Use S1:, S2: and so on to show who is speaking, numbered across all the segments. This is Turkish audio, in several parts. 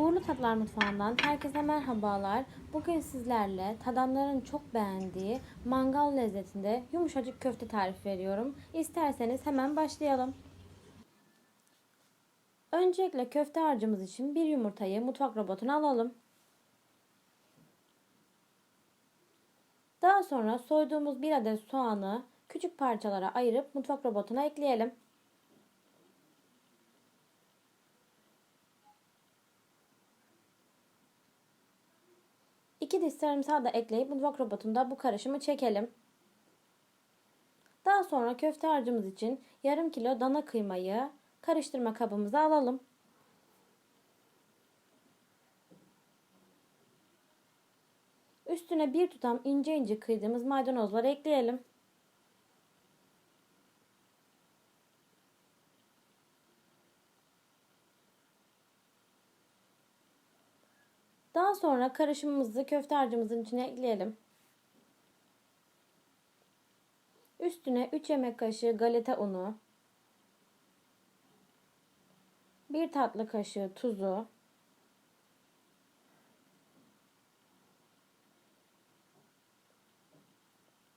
S1: Uğurlu Tatlar Mutfağı'ndan herkese merhabalar. Bugün sizlerle tadanların çok beğendiği mangal lezzetinde yumuşacık köfte tarifi veriyorum. İsterseniz hemen başlayalım. Öncelikle köfte harcımız için bir yumurtayı mutfak robotuna alalım. Daha sonra soyduğumuz bir adet soğanı küçük parçalara ayırıp mutfak robotuna ekleyelim. İki diş sarımsağı da ekleyip mutfak robotunda bu karışımı çekelim. Daha sonra köfte harcımız için yarım kilo dana kıymayı karıştırma kabımıza alalım. Üstüne bir tutam ince ince kıydığımız maydanozları ekleyelim. Daha sonra karışımımızı köfte harcımızın içine ekleyelim. Üstüne 3 yemek kaşığı galeta unu, 1 tatlı kaşığı tuzu,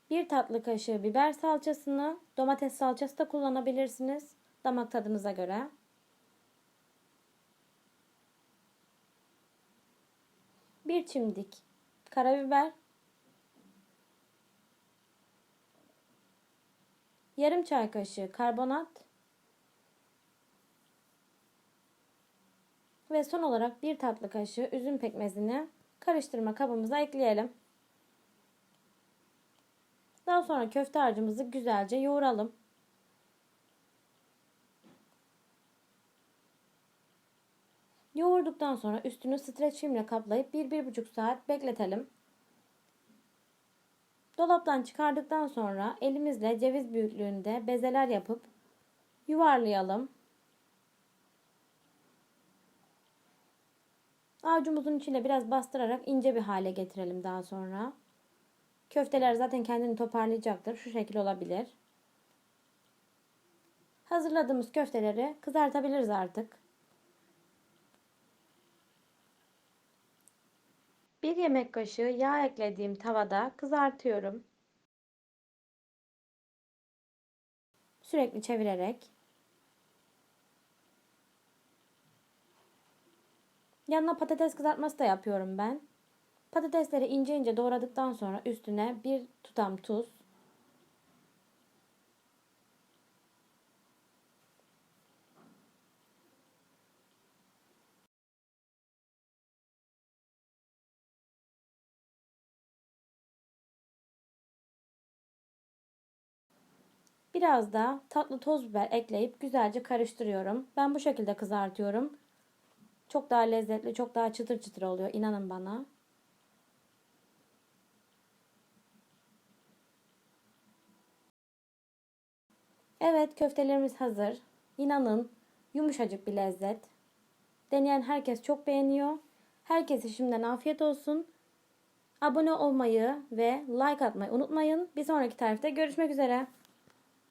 S1: bir tatlı kaşığı biber salçasını, domates salçası da kullanabilirsiniz damak tadınıza göre. Bir çimdik karabiber, yarım çay kaşığı karbonat ve son olarak bir tatlı kaşığı üzüm pekmezini karıştırma kabımıza ekleyelim. Daha sonra köfte harcımızı güzelce yoğuralım. Yoğurduktan sonra üstünü streç filmle kaplayıp 1-1,5 saat bekletelim. Dolaptan çıkardıktan sonra elimizle ceviz büyüklüğünde bezeler yapıp yuvarlayalım. Avucumuzun içine biraz bastırarak ince bir hale getirelim daha sonra. Köfteler zaten kendini toparlayacaktır. Şu şekil olabilir. Hazırladığımız köfteleri kızartabiliriz artık. 1 yemek kaşığı yağ eklediğim tavada kızartıyorum. Sürekli çevirerek. Yanına patates kızartması da yapıyorum ben. Patatesleri ince ince doğradıktan sonra üstüne bir tutam tuz, Biraz da tatlı toz biber ekleyip güzelce karıştırıyorum. Ben bu şekilde kızartıyorum. Çok daha lezzetli, çok daha çıtır çıtır oluyor inanın bana. Evet köftelerimiz hazır. İnanın yumuşacık bir lezzet. Deneyen herkes çok beğeniyor. Herkese şimdiden afiyet olsun. Abone olmayı ve like atmayı unutmayın. Bir sonraki tarifte görüşmek üzere.